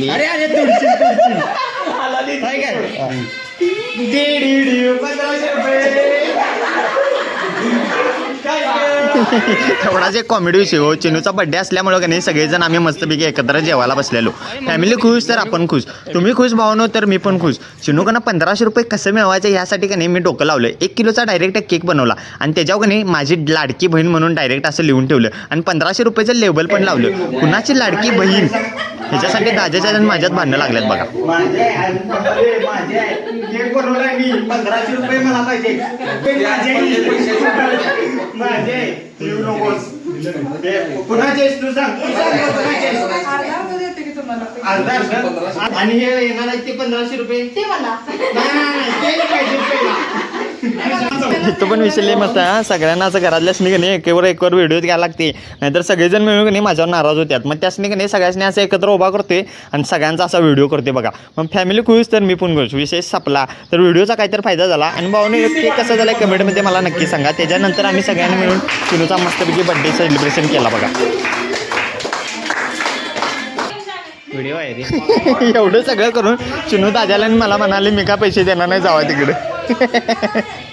केलेली अरे अरे तुडची तुडची काय काय दीड दीड पंधराशे रुपये एक कॉमेडी विषय हो. चिनूचा बड्डे असल्यामुळं का नाही सगळेजण आम्ही मस्तपैकी एकत्र जेवायला बसलेलो. फॅमिली खुश तर आपण खुश. तुम्ही खुश भावनो तर मी पण खुश. चिनूकडनं पंधराशे रुपये कसं मिळवायचं यासाठी का नाही मी डोकं लावलं. एक किलोचा डायरेक्ट केक बनवला. आणि त्याच्यावर का नाही माझी लाडकी बहीण म्हणून डायरेक्ट असं लिहून ठेवलं. आणि पंधराशे रुपयाचं लेबल पण लावलं. कुणाची लाडकी बहीण? ह्याच्यासाठी दाजाच्या आणि माझ्यात भांडणं लागल्यात बघा. पाहिजे. आणि हे येणार आहे ते पंधराशे रुपये. ते मला. नाही, नाही, तो पण विषय लय मस्त आहे हा. सगळ्यांना असं घरातल्याच की नाही एकेवर एकवर व्हिडिओ घ्यायला लागते. नाहीतर सगळेजण मिळून की नाही माझ्यावर नाराज होत्यात मग त्याच की नाही सगळ्यांनी असं एकत्र उभा करते आणि सगळ्यांचा असा व्हिडिओ करते बघा. मग फॅमिली खुश तर मी पण करू विषय संपला. तर व्हिडिओचा काहीतरी फायदा झाला. आणि भाऊने नक्की कसा झाला कमेंटमध्ये मला नक्की सांगा. त्याच्यानंतर आम्ही सगळ्यांनी मिळून चिनूचा मस्तपैकी बड्डे सेलिब्रेशन केला बघा. व्हिडिओ आहे रे. एवढं सगळं करून चिनू दादाला आणि मला म्हणाले मी का पैसे देणार नाही जावा तिकडे.